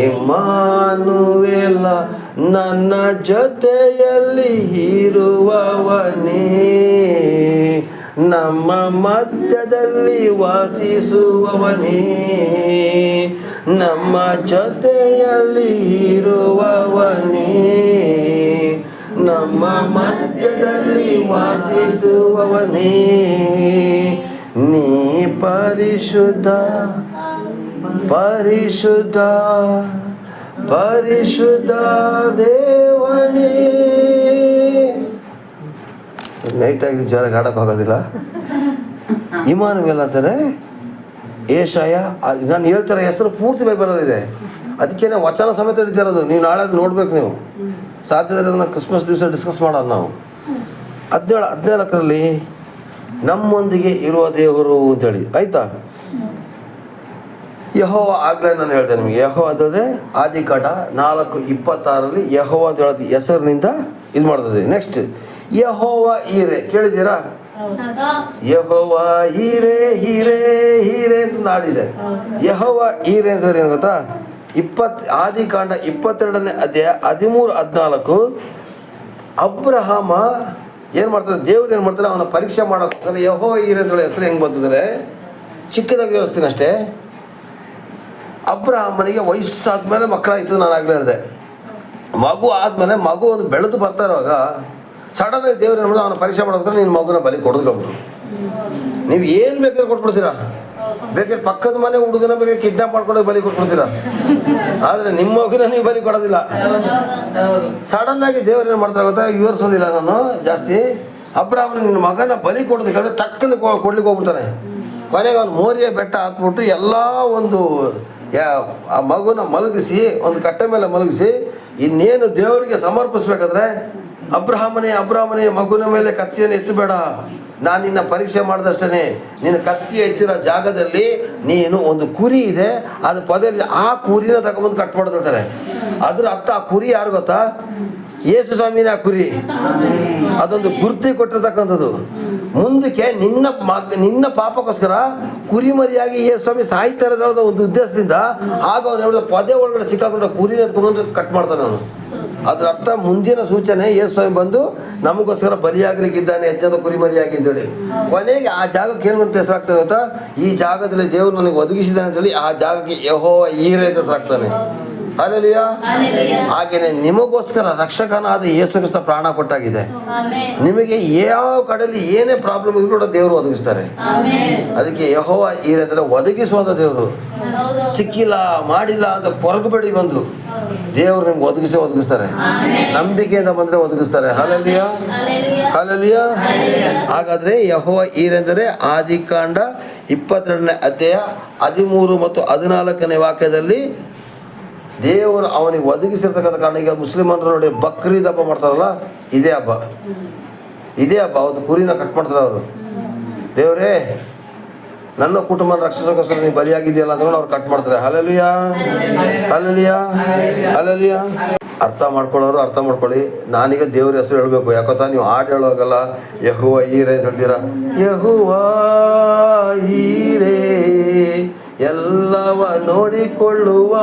ಇಮಾನುವೇಲ ನನ್ನ ಜೊತೆಯಲ್ಲಿ ಇರುವವನೇ. ನಮ್ಮ ಮಧ್ಯದಲ್ಲಿ ವಾಸಿಸುವವನೇ. ನಮ್ಮ ಜೊತೆಯಲ್ಲಿ ಇರುವವನೇ. ನಮ್ಮ ಮಧ್ಯದಲ್ಲಿ ವಾಸಿಸುವವನೇ. ನೀ ಪರಿಶುದ್ಧ ಪರಿಶುದ್ಧ. ಪರಿಶುದ್ಧ ದೇವನೇ. ನೈಟಾಗಿ ಜ್ವರ ಆಡಕ್ಕೆ ಹೋಗೋದಿಲ್ಲ. ಮೇಲೆ ಅಂತಾರೆ, ಏಷಾಯ ನಾನು ಹೇಳ್ತಾರೆ ಹೆಸರು ಪೂರ್ತಿ ಬೈಬಲಲ್ಲಿದೆ. ಅದಕ್ಕೇನೆ ವಚನ ಸಮೇತ ಹಿಡಿತಿರೋದು ನೀವು ನಾಳೆ ನೋಡ್ಬೇಕು ನೀವು. ಸಾಧ್ಯದನ್ನ ಕ್ರಿಸ್ಮಸ್ ದಿವಸ ಡಿಸ್ಕಸ್ ಮಾಡೋಣ ನಾವು. ಹದಿನೇಳು, ಹದಿನಾಲ್ಕರಲ್ಲಿ ನಮ್ಮೊಂದಿಗೆ ಇರುವ ದೇವರು ಅಂತೇಳಿ. ಆಯ್ತಾ? ಯಹೋ ಆಗಲೇ ನಾನು ಹೇಳ್ದೆ ನಿಮಗೆ ಯಹೋ ಅಂತಂದರೆ ಆದಿಕಾಂಡ ನಾಲ್ಕು ಇಪ್ಪತ್ತಾರಲ್ಲಿ ಯಹೋ ಅಂತ ಹೇಳೋದು ಹೆಸರಿನಿಂದ ಇದು ಮಾಡ್ತದೆ. ನೆಕ್ಸ್ಟ್ ಯಹೋವ ಈರೆ ಕೇಳಿದ್ದೀರಾ? ಯಹೋವ ಹೀರೆ ಹೀರೆ ಹೀರೆ ಅಂತ ನಾಡಿದೆ ಯಹೋವ ಹೀರೆ ಅಂತಂದ್ರೆ ಏನು ಗೊತ್ತಾ? ಇಪ್ಪತ್ ಆದಿಕಾಂಡ ಇಪ್ಪತ್ತೆರಡನೇ ಅಧ್ಯಾಯ ಹದಿಮೂರು ಹದಿನಾಲ್ಕು ಅಬ್ರಹಾಮ ಏನು ಮಾಡ್ತಾರೆ? ದೇವ್ರು ಏನು ಮಾಡ್ತಾರೆ? ಅವನ ಪರೀಕ್ಷೆ ಮಾಡೋಕ್ಕೋಸ್ಕರ ಯಹೋ ಹೀರೆ ಅಂತ ಹೇಳೋ ಹೆಸರು ಹೆಂಗೆ ಬಂತಂದರೆ ಚಿಕ್ಕದಾಗಿ ವಿವರಿಸ್ತೀನಿ ಅಷ್ಟೇ. ಅಬ್ರಹಾಮನಿಗೆ ವಯಸ್ಸಾದ್ಮೇಲೆ ಮಕ್ಕಳಾಯಿತು, ನಾನು ಆಗಲೇ ಹೇಳಿದೆ. ಮಗು ಆದಮೇಲೆ ಮಗು ಒಂದು ಬೆಳೆದು ಬರ್ತಾ ಇರುವಾಗ ಸಡನ್ ಆಗಿ ದೇವ್ರು ಏನು ಅವನ ಪರೀಕ್ಷೆ ಮಾಡೋದ್ರೆ ನಿನ್ನ ಮಗುನ ಬಲಿ ಕೊಡೋದ್ಕೊಬ್ರು ನೀವು ಏನು ಬೇಕಾದ್ರೆ ಕೊಟ್ಬಿಡ್ತೀರಾ? ಬೇಕಾದ್ರೆ ಪಕ್ಕದ ಮನೆ ಹುಡುಗನ ಬೇಕಾದ್ರೆ ಕಿಡ್ನಾಪ್ ಮಾಡ್ಕೊಂಡು ಬಲಿ ಕೊಟ್ಬಿಡ್ತೀರಾ? ಆದರೆ ನಿಮ್ಮ ಮಗುನ ನೀವು ಬಲಿ ಕೊಡೋದಿಲ್ಲ. ಆಗಿ ದೇವ್ರು ಏನು ಮಾಡ್ತಾರೆ ಗೊತ್ತಾ? ವಿವರಿಸೋದಿಲ್ಲ ನಾನು, ಜಾಸ್ತಿ. ಅಬ್ರಾಹ್ಮಣ ನಿನ್ನ ಮಗನ ಬಲಿ ಕೊಡೋದಕ್ಕಾದ್ರೆ ತಕ್ಕಂದು ಕೊ- ಕೊಡ್ಲಿಕ್ಕೆ ಹೋಗ್ಬಿಡ್ತಾನೆ. ಕೊನೆಗೆ ಅವ್ನು ಮೋರಿಯ ಬೆಟ್ಟ ಹಾಕ್ಬಿಟ್ಟು ಎಲ್ಲ ಒಂದು ಯಾ- ಆ ಮಗುನ ಮಲಗಿಸಿ, ಒಂದು ಕಟ್ಟೆ ಮೇಲೆ ಮಲಗಿಸಿ, ಇನ್ನೇನು ದೇವರಿಗೆ ಸಮರ್ಪಿಸ್ಬೇಕಾದ್ರೆ, ಅಬ್ರಹಾಮನೇ ಅಬ್ರಹಾಮನೇ ಮಗುನ ಮೇಲೆ ಕತ್ತಿಯನ್ನು ಎತ್ತಬೇಡ. ನಾನು ನಿನ್ನ ಪರೀಕ್ಷೆ ಮಾಡಿದಷ್ಟೇ ನಿನ್ನ ಕತ್ತಿ ಎತ್ತಿರೋ ಜಾಗದಲ್ಲಿ ನೀನು ಒಂದು ಕುರಿ ಇದೆ, ಅದು ಪದದಲ್ಲಿ ಆ ಕುರಿನ ತಗೊಂಬಂದು ಕಟ್ಬಿಡ್ತಾರೆ ಅದ್ರ ಅರ್ಥ ಆ ಕುರಿ ಯಾರು ಗೊತ್ತಾ? ಯೇಸು ಸ್ವಾಮಿನ ಕುರಿ. ಅದೊಂದು ಗುರ್ತಿ ಕೊಟ್ಟಿರ್ತಕ್ಕಂಥದ್ದು. ಮುಂದಕ್ಕೆ ನಿನ್ನ ಮಗ ನಿನ್ನ ಪಾಪಕ್ಕೋಸ್ಕರ ಕುರಿಮರಿಯಾಗಿ ಏ ಸ್ವಾಮಿ ಸಾಯ್ತಾರೆ ಒಂದು ಉದ್ದೇಶದಿಂದ ಆಗ ಅವನು ಹೇಳಿದ, ಪದೇ ಒಳಗಡೆ ಸಿಕ್ಕಾಕೊಂಡ್ರೆ ಕುರಿ ಎತ್ಕೊಂಡು ಕಟ್ ಮಾಡ್ತಾನೆ ಅವನು. ಅದ್ರ ಅರ್ಥ ಮುಂದಿನ ಸೂಚನೆ ಯೇಸು ಸ್ವಾಮಿ ಬಂದು ನಮಗೋಸ್ಕರ ಬಲಿಯಾಗಲಿಕ್ಕಿದ್ದಾನೆ ಹೆಚ್ಚಾದ ಕುರಿಮರಿಯಾಗಿ ಅಂತೇಳಿ ಕೊನೆಗೆ ಆ ಜಾಗಕ್ಕೆ ಏನು ಅಂತ ಹೆಸರಾಗ್ತಾನೆ ಗೊತ್ತಾ ಈ ಜಾಗದಲ್ಲಿ ದೇವರು ನನಗೆ ಒದಗಿಸಿದ್ದಾನೆ ಅಂತೇಳಿ ಆ ಜಾಗಕ್ಕೆ ಯಹೋ ಈರೆ ಅಂತ ಹೆಸರಾಗ್ತಾನೆ. ಅಲ್ಲಲಿಯ ಹಾಗೇನೆ ನಿಮಗೋಸ್ಕರ ರಕ್ಷಕನಾದ ಯೇಸು ಕ್ರಿಸ್ತ ಪ್ರಾಣ ಕೊಟ್ಟಾಗಿದೆ. ನಿಮಗೆ ಯಾವ ಕಡೆಯಲ್ಲಿ ಏನೇ ಪ್ರಾಬ್ಲಮ್ ಇದ್ರು ಕೂಡ ದೇವರು ಒದಗಿಸ್ತಾರೆ. ಅದಕ್ಕೆ ಯಹೋವ ಈರಂದ್ರೆ ಒದಗಿಸುವಂತ ದೇವರು. ಸಿಕ್ಕಿಲ್ಲ ಮಾಡಿಲ್ಲ ಅಂತ ಕೊರಗಬೇಡಿ ಬಂದು. ದೇವರು ನಿಮ್ಗೆ ಒದಗಿಸಿ ಒದಗಿಸ್ತಾರೆ. ನಂಬಿಕೆಯಿಂದ ಬಂದ್ರೆ ಒದಗಿಸ್ತಾರೆ. ಹಲಲಿಯ. ಹಲಲಿಯ. ಹಾಗಾದ್ರೆ ಯಹೋವ ಈರೆಂದರೆ ಆದಿಕಾಂಡ ಇಪ್ಪತ್ತೆರಡನೇ ಅಧ್ಯಾಯ ಹದಿಮೂರು ಮತ್ತು ಹದಿನಾಲ್ಕನೇ ವಾಕ್ಯದಲ್ಲಿ ದೇವರು ಅವನಿಗೆ ಒದಗಿಸಿರ್ತಕ್ಕಂಥ ಕಾರಣ, ಈಗ ಮುಸ್ಲಿಮರು ನೋಡಿ ಬಕ್ರೀದ್ ಹಬ್ಬ ಮಾಡ್ತಾರಲ್ಲ, ಇದೇ ಹಬ್ಬ. ಇದೇ ಹಬ್ಬ, ಅವತ್ತು ಕುರಿನ ಕಟ್ ಮಾಡ್ತಾರೆ ಅವರು. ದೇವರೇ, ನನ್ನ ಕುಟುಂಬ ರಕ್ಷಿಸೋಕ್ಕೋಸ್ಕರ ನೀವು ಬಲಿಯಾಗಿದೆಯಲ್ಲ ಅಂದ್ಕೊಂಡು ಅವ್ರು ಕಟ್ ಮಾಡ್ತಾರೆ. ಅಲಲಿಯ ಅಲಲಿಯ ಅಲಲಿಯ ಅರ್ಥ ಮಾಡ್ಕೊಳ್ಳೋರು ಅರ್ಥ ಮಾಡ್ಕೊಳ್ಳಿ. ನಾನೀಗ ದೇವ್ರ ಹೆಸರು ಹೇಳಬೇಕು. ಯಾಕೋತ ನೀವು ಹಾಡು ಹೇಳೋಗಲ್ಲ ಯಹುವ ಈರೆ ಅಂತ ಹೇಳ್ತೀರಾ. ಯಹುವ ಈರೇ ಎಲ್ಲವ ನೋಡಿಕೊಳ್ಳುವ.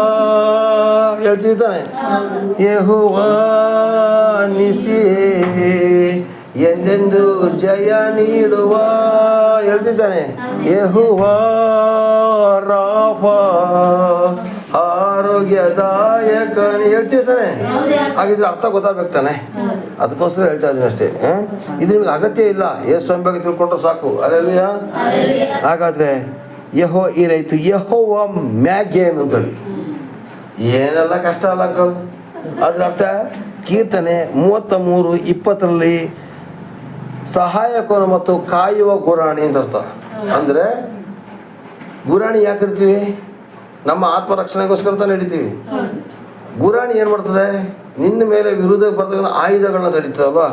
ಹೇಳ್ತಿದ್ದಾನೆ? ಯಹುವ ನಿಸಿ ಎಂದೆಂದು ಜಯ ನೀಡುವ. ಹೇಳ್ತಿದ್ದಾನೆ? ಯಹುವ ರಾಫ ಆರೋಗ್ಯದಾಯಕನ. ಹೇಳ್ತಿದ್ದಾನೆ? ಹಾಗಿದ್ರೆ ಅರ್ಥ ಗೊತ್ತಾಗ್ಬೇಕು ತಾನೆ. ಅದಕ್ಕೋಸ್ಕರ ಹೇಳ್ತಾ ಇದ್ದೀನಿ ಅಷ್ಟೇ? ಇದು ನಿಮ್ಗೆ ಅಗತ್ಯ ಇಲ್ಲ. ಸ್ವಾಮಿ ಬಗ್ಗೆ ತಿಳ್ಕೊಂಡ್ರೆ ಸಾಕು. ಅದೆಲ್ಲ ಹಾಗಾದ್ರೆ ಯಹೋ ಏನಾಯ್ತು ಯಹೋವ ಮ್ಯಾಗೇನ್ ಅಂತೇಳಿ ಏನೆಲ್ಲ ಕಷ್ಟ ಅಲ್ಲ ಅಂಕಲ್? ಅದ್ರ ಅರ್ಥ, ಕೀರ್ತನೆ ಮೂವತ್ತ ಮೂರು ಇಪ್ಪತ್ತರಲ್ಲಿ ಸಹಾಯಕನು ಮತ್ತು ಕಾಯುವ ಗುರಾಣಿ ಅಂತ ಅರ್ಥ. ಅಂದ್ರೆ, ಗುರಾಣಿ ಯಾಕೆ ಇರ್ತೀವಿ ನಮ್ಮ ಆತ್ಮರಕ್ಷಣೆಗೋಸ್ಕರ ತಾನೇ ಹಿಡಿತೀವಿ ಗುರಾಣಿ ಏನು ಮಾಡ್ತದೆ? ನಿನ್ನ ಮೇಲೆ ವಿರುದ್ಧ ಬರ್ತಕ್ಕಂಥ ಆಯುಧಗಳನ್ನ ತಡೀತದಲ್ವಾ?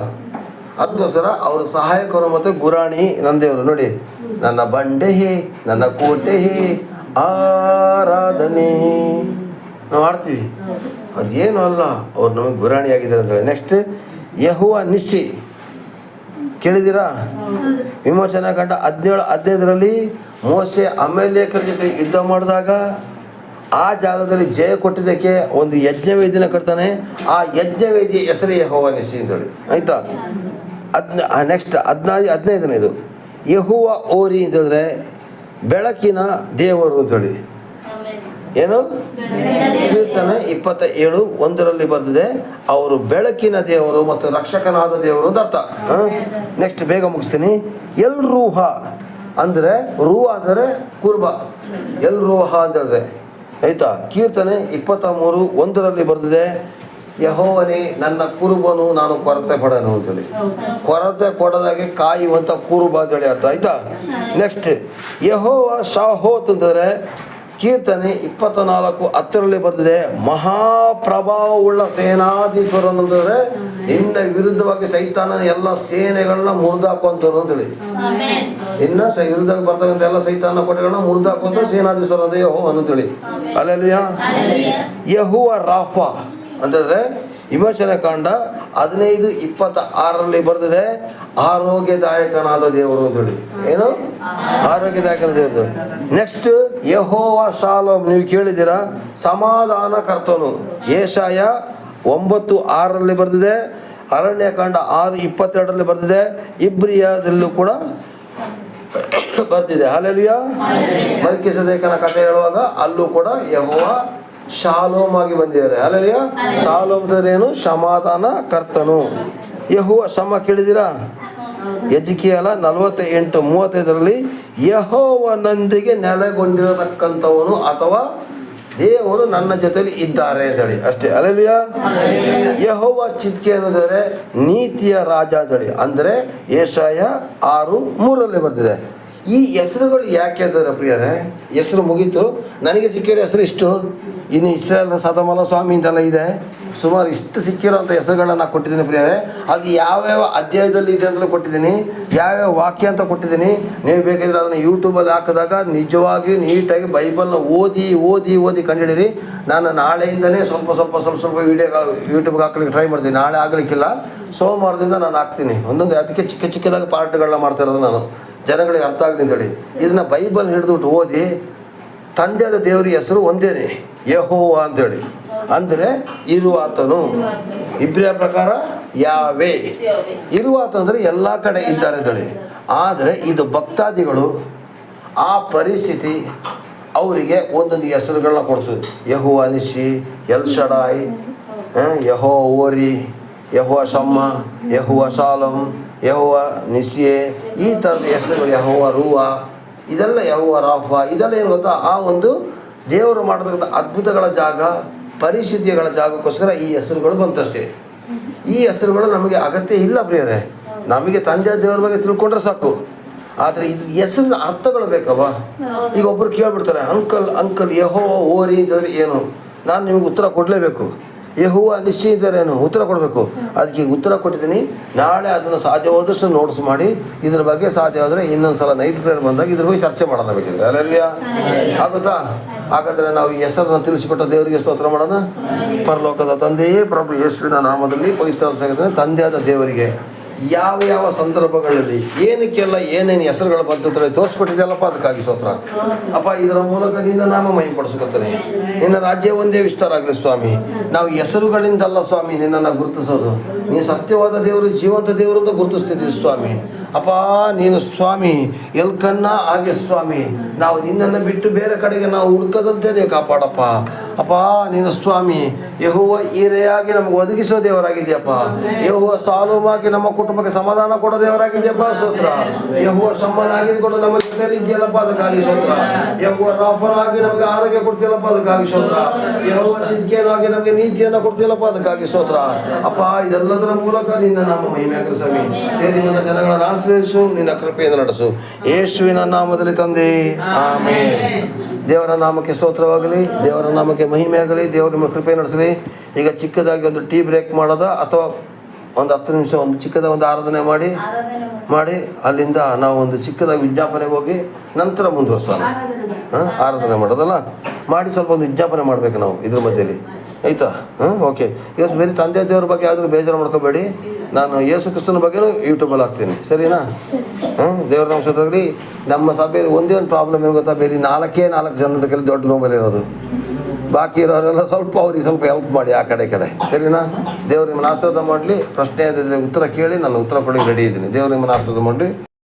ಅದಕ್ಕೋಸ್ಕರ ಅವರು ಸಹಾಯಕರು ಮತ್ತು ಗುರಾಣಿ ನಂದೇವರು. ದೇವರು ನೋಡಿ ನನ್ನ ಬಂಡೆ ಹೇ ನನ್ನ ಕೋಟೆ ಹೇ ಆರಾಧನೆ. ನಾವು ಆಡ್ತೀವಿ ಅವ್ರು ಏನು ಅಲ್ಲ, ಅವ್ರು ನಮಗೆ ಗುರಾಣಿ ಆಗಿದ್ದಾರೆ ಅಂತ ನೆಕ್ಸ್ಟ್ ಯಹುವ ನಿಶಿ ಕೇಳಿದ್ದೀರಾ? ವಿಮೋಚನಾ ಕಂಡ ಹದಿನೇಳು, ಹದಿನೈದರಲ್ಲಿ ಮೋಸೆ ಅಮೇಲೇಕರ ಜೊತೆ ಯುದ್ಧ ಮಾಡಿದಾಗ ಆ ಜಾಗದಲ್ಲಿ ಜಯ ಕೊಟ್ಟಿದ್ದಕ್ಕೆ ಒಂದು ಯಜ್ಞವೇದಿನ ಕಟ್ತಾನೆ. ಆ ಯಜ್ಞವೇದಿ ಹೆಸರೇ ಯಹೋವ ಅಂತ ಹೇಳಿ ಆಯ್ತಾ? ಹದ್ನ ನೆಕ್ಸ್ಟ್ ಹದಿನೈದು ಹದಿನೈದನೇದು ಯಹುವ ಓರಿ ಅಂತಂದರೆ ಬೆಳಕಿನ ದೇವರು ಅಂತೇಳಿ. ಏನು? ಕೀರ್ತನೆ ಇಪ್ಪತ್ತ ಏಳು ಒಂದರಲ್ಲಿ ಬರೆದಿದೆ, ಅವರು ಬೆಳಕಿನ ದೇವರು ಮತ್ತು ರಕ್ಷಕನಾದ ದೇವರು ಅಂತ ಅರ್ಥ. ನೆಕ್ಸ್ಟ್ ಬೇಗ ಮುಗಿಸ್ತೀನಿ. ಎಲ್ ರೂಹ ಅಂದರೆ ರೂಹ ಅಂದರೆ ಕುರ್ಬ. ಎಲ್ ರೂಹ ಹೇಳಿದ್ರೆ ಆಯ್ತಾ? ಕೀರ್ತನೆ ಇಪ್ಪತ್ತ ಮೂರು ಒಂದರಲ್ಲಿ ಬರೆದಿದೆ ಯಹೋವನೇ ನನ್ನ ಕುರುಬನು ನಾನು ಕೊರತೆ ಪಡನು ಅಂತೇಳಿ ಕೊರತೆ ಕೊಡದಾಗೆ ಕಾಯುವಂಥ ಕುರುಬ ಅಂತೇಳಿ ಅರ್ಥ. ಆಯ್ತಾ? ನೆಕ್ಸ್ಟ್ ಯಹೋವ ಶಾಹೋತ್ ಅಂತಂದರೆ ಕೀರ್ತನೆ ಇಪ್ಪತ್ತ ನಾಲ್ಕು ಹತ್ತರಲ್ಲಿ ಬರ್ತಿದೆ ಮಹಾಪ್ರಭಾವವುಳ್ಳ ಸೇನಾಧೀಶ್ವರನ್ ಅಂತಂದ್ರೆ ಇನ್ನ ವಿರುದ್ಧವಾಗಿ ಸೈತಾನನ ಎಲ್ಲ ಸೇನೆಗಳನ್ನ ಮುರಿದಾಕುವಂತ ಅಂತೇಳಿ ಇನ್ನ ವಿರುದ್ಧವಾಗಿ ಬರ್ತಕ್ಕಂಥ ಎಲ್ಲ ಸೈತಾನ ಕೋಟೆಗಳನ್ನ ಮುರಿದಾಕುವಂತ ಸೇನಾಧೀಶ್ವರ ಅಂತ ಯಹೋ ಅಂತೇಳಿ ಅಲ್ಲೆಲ್ಲಿಯ ಯಹುವ ರಾಫಾ. ಅಂತಂದ್ರೆ ವಿಮೋಚನ ಕಾಂಡ ಹದಿನೈದು ಇಪ್ಪತ್ತ ಆರರಲ್ಲಿ ಬರೆದಿದೆ ಆರೋಗ್ಯದಾಯಕನಾದ ದೇವರು ಅಂತೇಳಿ. ಏನು? ಆರೋಗ್ಯದಾಯಕನ ದೇವರು. ನೆಕ್ಸ್ಟ್ ಯಹೋವ ಶಾಲೋಮ್ ನೀವು ಕೇಳಿದ್ದೀರಾ? ಸಮಾಧಾನ ಕರ್ತನು. ಏಷಾಯ ಒಂಬತ್ತು ಆರರಲ್ಲಿ ಬರೆದಿದೆ ಅರಣ್ಯಕಾಂಡ ಆರು ಇಪ್ಪತ್ತೆರಡರಲ್ಲಿ ಬರೆದಿದೆ ಇಬ್ರಿಯಾದಲ್ಲೂ ಕೂಡ ಬರ್ತಿದೆ ಅಲ್ಲೆಲ್ಲಿಯ ಮಲ್ಕಿಸದೇಕನ ಕಥೆ ಹೇಳುವಾಗ ಅಲ್ಲೂ ಕೂಡ ಯಹೋವ ಶಾಲೋಮ್ ಆಗಿ ಬಂದಿದ್ದಾರೆ. ಅಲ್ಲೆಲ್ಲಿಯ? ಶಾಲೋಮ್ ಏನು ಸಮಾಧಾನ ಕರ್ತನು. ಯಹುವ ಶಮ ಕೇಳಿದಿರಾ ಎಜಿಕಿಯಲ ನಲವತ್ತ ಎಂಟು ಮೂವತ್ತೈದರಲ್ಲಿ ಯಹೋವನೊಂದಿಗೆ ನೆಲೆಗೊಂಡಿರತಕ್ಕಂಥವನು ಅಥವಾ ದೇವರು ನನ್ನ ಜೊತೆಲಿ ಇದ್ದಾರೆ ಅಂತೇಳಿ. ಅಷ್ಟೇ. ಅಲ್ಲಿಯ ಯಹೋವ ಚಿತ್ಕೆ ಅನ್ನೋದಾದ್ರೆ ನೀತಿಯ ರಾಜ ಅಂತೇಳಿ. ಅಂದರೆ ಏಷಾಯ ಆರು ಮೂರರಲ್ಲಿ ಬರ್ತಿದೆ ಈ ಹೆಸರುಗಳು ಯಾಕೆ ಅದರ ಪ್ರಿಯರೇ, ಹೆಸರು ಮುಗೀತು. ನನಗೆ ಸಿಕ್ಕಿರೋ ಹೆಸರು ಇಷ್ಟು. ಇನ್ನು ಇಸ್ರೇಲ್ನ ಸದಮಲ ಸ್ವಾಮಿ ಅಂತೆಲ್ಲ ಇದೆ. ಸುಮಾರು ಇಷ್ಟು ಸಿಕ್ಕಿರೋಂಥ ಹೆಸರುಗಳನ್ನ ನಾನು ಕೊಟ್ಟಿದ್ದೀನಿ ಪ್ರಿಯರೇ. ಅದು ಯಾವ್ಯಾವ ಅಧ್ಯಾಯದಲ್ಲಿ ಇದೆ ಅಂತಲೂ ಕೊಟ್ಟಿದ್ದೀನಿ. ಯಾವ್ಯಾವ ವಾಕ್ಯ ಅಂತ ಕೊಟ್ಟಿದ್ದೀನಿ. ನೀವು ಬೇಕಿದ್ರೆ ಅದನ್ನು ಯೂಟ್ಯೂಬಲ್ಲಿ ಹಾಕಿದಾಗ ನಿಜವಾಗಿ ನೀಟಾಗಿ ಬೈಬಲ್ನ ಓದಿ ಓದಿ ಓದಿ ಕಂಡುಹಿಡಿರಿ ನಾನು ನಾಳೆಯಿಂದಲೇ ಸ್ವಲ್ಪ ಸ್ವಲ್ಪ ಸ್ವಲ್ಪ ಸ್ವಲ್ಪ ವೀಡಿಯೋ ಯೂಟ್ಯೂಬ್ಗೆ ಹಾಕ್ಲಿಕ್ಕೆ ಟ್ರೈ ಮಾಡ್ತೀನಿ. ನಾಳೆ ಆಗಲಿಕ್ಕಿಲ್ಲ. ಸೋಮವಾರದಿಂದ ನಾನು ಹಾಕ್ತೀನಿ. ಒಂದೊಂದು ಅದಕ್ಕೆ ಚಿಕ್ಕ, ಚಿಕ್ಕದಾಗಿ ಪಾರ್ಟ್ಗಳನ್ನ ಮಾಡ್ತಾ ಇರೋದು ನಾನು. ಜನಗಳಿಗೆ ಅರ್ಥ ಆಗಲಿ ಅಂತೇಳಿ ಇದನ್ನ ಬೈಬಲ್ ಹಿಡಿದುಬಿಟ್ಟು ಓದಿ ತಂದೆಯಾದ ದೇವರ ಹೆಸರು ಒಂದೇನೆ ಯಹೋವ ಅಂತೇಳಿ ಅಂದರೆ ಇರುವಾತನು. ಇಬ್ರಿಯ ಪ್ರಕಾರ ಯಾವೇ. ಇರುವಾತ ಅಂದ್ರೆ ಎಲ್ಲ ಕಡೆ ಇದ್ದಾರೆ ಅಂತೇಳಿ ಆದರೆ ಇದು ಭಕ್ತಾದಿಗಳು ಆ ಪರಿಸ್ಥಿತಿ ಅವರಿಗೆ ಒಂದೊಂದು ಹೆಸರುಗಳನ್ನ ಕೊಡ್ತದೆ. ಯಹೋ ಅನಿಶಿ ಎಲ್ ಶಡಾಯ್ ಯಹೋ ಓರಿ ಯಹುವ ಸಮ್ಮ ಯಹುವ ಶಾಲಂ ಯಹುವ ನಿಸಿಯೆ ಈ ಥರದ ಹೆಸರುಗಳು ಯಹುವ ರೂವ ಇದೆಲ್ಲ ಯಹುವ ರಾಫ ಇದೆಲ್ಲ ಏನು ಗೊತ್ತಾ? ಆ ಒಂದು ದೇವರು ಮಾಡತಕ್ಕಂಥ ಅದ್ಭುತಗಳ ಜಾಗ ಪರಿಶುದ್ಧಿಗಳ ಜಾಗಕ್ಕೋಸ್ಕರ ಈ ಹೆಸರುಗಳು ಬಂತಷ್ಟೇ. ಈ ಹೆಸರುಗಳು ನಮಗೆ ಅಗತ್ಯ ಇಲ್ಲ ಪ್ರಿಯರೇ. ನಮಗೆ ತಂದೆ ದೇವರ ಬಗ್ಗೆ ತಿಳ್ಕೊಂಡ್ರೆ ಸಾಕು. ಆದರೆ ಇದು ಹೆಸರಿನ ಅರ್ಥಗಳು ಬೇಕವ ಈಗ ಒಬ್ಬರು ಕೇಳ್ಬಿಡ್ತಾರೆ ಅಂಕಲ್ ಅಂಕಲ್ ಯಹೋ ಓರಿ ಅಂತಂದ್ರೆ ಏನು? ನಾನು ನಿಮಗೆ ಉತ್ತರ ಕೊಡಲೇಬೇಕು. ಯಹುವ ನಿಶ್ಚಯಿದ್ದಾರೇನು ಉತ್ತರ ಕೊಡಬೇಕು. ಅದಕ್ಕೆ ಈಗ ಉತ್ತರ ಕೊಟ್ಟಿದ್ದೀನಿ. ನಾಳೆ ಅದನ್ನು ಸಾಧ್ಯವಾದಷ್ಟು ನೋಟ್ಸ್ ಮಾಡಿ ಇದ್ರ ಬಗ್ಗೆ ಸಾಧ್ಯವಾದರೆ ಇನ್ನೊಂದು ಸಲ ನೈಟ್ ಪ್ರೇಯರ್ ಬಂದಾಗ ಇದ್ರ ಬಗ್ಗೆ ಚರ್ಚೆ ಮಾಡೋಣ ಬೇಕಿದ್ರೆ. ಅಲ್ಲಲ್ವಿಯ ಆಗುತ್ತಾ? ಹಾಗಾದರೆ ನಾವು ಈ ಹೆಸರನ್ನು ತಿಳಿಸಿಕೊಟ್ಟ ದೇವರಿಗೆ ಸ್ತೋತ್ರ ಮಾಡೋಣ. ಪರಲೋಕದ ತಂದೆಯೇ ಪ್ರಭು ಯೇಸುವಿನ ನಾಮದಲ್ಲಿ ಪವಿತ್ರ ತಂದೆಯಾದ ದೇವರಿಗೆ ಯಾವ ಯಾವ ಸಂದರ್ಭಗಳಲ್ಲಿ ಏನಕ್ಕೆಲ್ಲ ಏನೇನು ಹೆಸರುಗಳು ಬಂತಂದ್ರೆ ತೋರಿಸ್ಕೊಟ್ಟಿದ್ದೆಲ್ಲಪ್ಪ, ಅದಕ್ಕಾಗಿ ಸ್ತೋತ್ರ. ಅಪ್ಪ, ಇದರ ಮೂಲಕ ನಿನ್ನ ನಾಮ ಮಹಿಪಡಿಸ್ಕೊಳ್ತೇನೆ. ನಿನ್ನ ರಾಜ್ಯ ಒಂದೇ ವಿಸ್ತಾರ ಆಗಲಿ ಸ್ವಾಮಿ. ನಾವು ಹೆಸರುಗಳಿಂದಲ್ಲ ಸ್ವಾಮಿ ನಿನ್ನನ್ನು ಗುರುತಿಸೋದು. ನೀನು ಸತ್ಯವಾದ ದೇವರು, ಜೀವಂತ ದೇವರು ಅಂತ ಗುರುತಿಸ್ತಿದ್ದೀವಿ ಸ್ವಾಮಿ. ಅಪ್ಪ, ನೀನು ಸ್ವಾಮಿ, ಎಲ್ಕನ್ನ ಹಾಗೆ ಸ್ವಾಮಿ. ನಾವು ನಿನ್ನನ್ನು ಬಿಟ್ಟು ಬೇರೆ ಕಡೆಗೆ ನಾವು ಹುಡ್ಕದಂತೆ ನೀವು ಕಾಪಾಡಪ್ಪ. ಅಪ್ಪ, ನೀನು ಸ್ವಾಮಿ, ಯಹುವ ಈರೆಯಾಗಿ ನಮಗೆ ಒದಗಿಸೋ ದೇವರಾಗಿದೆಯಪ್ಪ. ಯಹುವ ಸಾಲುವಾಗಿ ನಮ್ಮ ಕುಟುಂಬಕ್ಕೆ ಸಮಾಧಾನ ಕೊಡೋ ದೇವರಾಗಿದೆಯಪ್ಪ ಸ್ತೋತ್ರ ಯಹುವ ಸಮ್ಮನಾಗಿದ್ಕೊಂಡು ನಮ್ಮ ಜೊತೆಯಲ್ಲಿ ಇದೆಯಲ್ಲಪ್ಪ, ಅದಕ್ಕಾಗಿ ಸ್ತೋತ್ರ ಯಹುವ ರಾಫರ್ ಆಗಿ ನಮಗೆ ಆರೋಗ್ಯ ಕೊಡ್ತೀಯಲ್ಲಪ್ಪ, ಅದಕ್ಕಾಗಿ ಸ್ತೋತ್ರ ಯಹುವ ಚಿಂತೆಯನ್ನಾಗಿ ನಮಗೆ ನೀತಿಯನ್ನು ಕೊಡ್ತೀಯಲ್ಲಪ್ಪ, ಅದಕ್ಕಾಗಿ ಸ್ತೋತ್ರ ಅಪ್ಪ, ಇದೆಲ್ಲದರ ಮೂಲಕ ನಿನ್ನ ನಮ್ಮ ಮಹಿಮೆ ಸ್ವಾಮಿ. ಸೇರಿ ಬಂದ ಜನಗಳನ್ನು ಆಶ್ರಯಿಸು ನಿನ್ನ ಕೃಪೆಯಿಂದ ನಡೆಸು. ಯೇಸುವಿನ ನಾಮದಲ್ಲಿ ತಂದೆ. ಆಮೇಲೆ ದೇವರ ನಾಮಕ್ಕೆ ಸ್ತೋತ್ರವಾಗಲಿ, ದೇವರ ನಾಮಕ್ಕೆ ಮಹಿಮೆ ಆಗಲಿ ದೇವರ ನಿಮ್ಮ ಕೃಪೆ ನಡೆಸಲಿ. ಈಗ ಚಿಕ್ಕದಾಗಿ ಒಂದು ಟೀ ಬ್ರೇಕ್ ಮಾಡೋದ ಅಥವಾ ಒಂದು ಹತ್ತು ನಿಮಿಷ ಒಂದು ಚಿಕ್ಕದ ಒಂದು ಆರಾಧನೆ ಮಾಡಿ ಮಾಡಿ, ಅಲ್ಲಿಂದ ನಾವು ಒಂದು ಚಿಕ್ಕದಾಗಿ ವಿಜ್ಞಾಪನೆಗೆ ಹೋಗಿ ನಂತರ ಮುಂದುವರ್ಸೋಣ. ಹಾಂ? ಆರಾಧನೆ ಮಾಡೋದಲ್ಲ? ಮಾಡಿ ಸ್ವಲ್ಪ ಒಂದು ವಿಜ್ಞಾಪನೆ ಮಾಡಬೇಕು ನಾವು ಇದ್ರ ಮಧ್ಯೆಯಲ್ಲಿ ಆಯ್ತಾ? ಹಾಂ ಓಕೆ ಇವತ್ತು ಬೇರೆ ತಂದೆ ದೇವ್ರ ಬಗ್ಗೆ ಯಾವ್ದಾದ್ರು ಬೇಜಾರು ಮಾಡ್ಕೋಬೇಡಿ. ನಾನು ಯೇಸು ಕ್ರಿಸ್ತನ ಬಗ್ಗೆನೂ ಯೂಟ್ಯೂಬಲ್ಲಿ ಹಾಕ್ತೀನಿ. ಸರಿನಾ? ಹಾಂ ದೇವ್ರ ನಮಸ್ಕಾರದಲ್ಲಿ ನಮ್ಮ ಸಭೆಯಲ್ಲಿ ಒಂದೇ ಒಂದು ಪ್ರಾಬ್ಲಮ್ ಏನು ಗೊತ್ತಾ? ಬೇರೆ ನಾಲ್ಕೇ ನಾಲ್ಕು ಜನದ ಕೈಲಿ ದೊಡ್ಡ ಮೊಬೈಲ್ ಇರೋದು. ಬಾಕಿ ಇರೋರೆಲ್ಲ ಸ್ವಲ್ಪ ಅವ್ರಿಗೆ ಸ್ವಲ್ಪ ಹೆಲ್ಪ್ ಮಾಡಿ ಆ ಕಡೆ ಕಡೆ. ಸರಿನಾ? ದೇವ್ರು ನಿಮ್ಮನ್ನ ಆಶೀರ್ವಾದ ಮಾಡಲಿ. ಪ್ರಶ್ನೆ ಉತ್ತರ ಕೇಳಿ ನಾನು ಉತ್ತರ ಕೊಡಿ ರೆಡಿ ಇದ್ದೀನಿ. ದೇವ್ರು ನಿಮ್ಮನ್ನ ಆಶೀರ್ವಾದ ಮಾಡಲಿ.